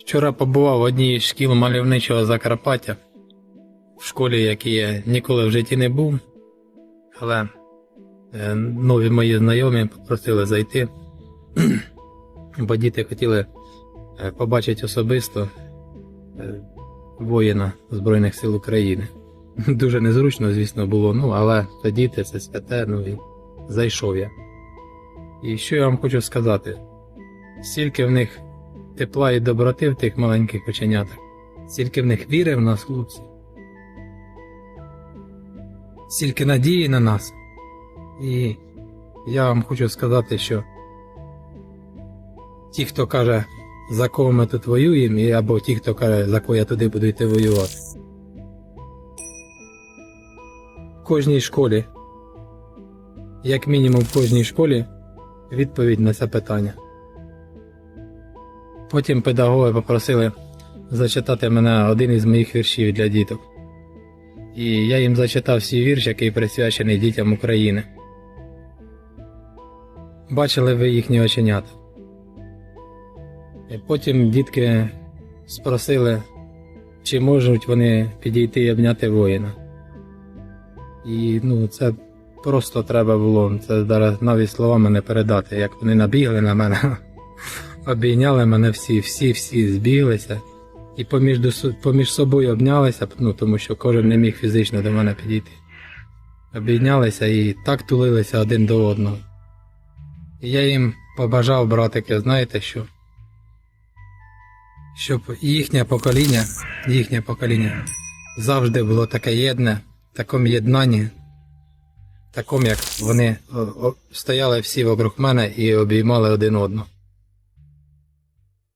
Вчора побував в одній із шкіл мальовничого Закарпаття, в школі, якій я ніколи в житті не був, але е, нові мої знайомі попросили зайти, бо діти хотіли е, побачити особисто е, воїна Збройних сил України. Дуже незручно, звісно, було, ну, але це діти, це святе, ну і зайшов я. І що я вам хочу сказати? Стільки в них тепла і доброти в тих маленьких оченятах, стільки в них віри в нас, хлопці, стільки надії на нас. І я вам хочу сказати, що ті, хто каже, за кого ми тут воюємо, або ті, хто каже, за кого я туди буду йти воювати. В кожній школі, як мінімум в кожній школі, відповідь на це питання. Потім педагоги попросили зачитати мене один із моїх віршів для діток. І я їм зачитав свій вірш, який присвячений дітям України. Бачили ви їхні оченята. І потім дітки спросили, чи можуть вони підійти і обняти воїна. І ну, це просто треба було. Це навіть словами не передати, як вони набігли на мене. Обійняли мене всі, всі, всі збіглися і поміж, поміж собою обнялися, ну тому що кожен не міг фізично до мене підійти. Обійнялися і так тулилися один до одного. І я їм побажав, братики, знаєте що? Щоб їхнє покоління, їхнє покоління завжди було таке єдне, в такому єднанні, такому, як вони стояли всі вокруг мене і обіймали один одного.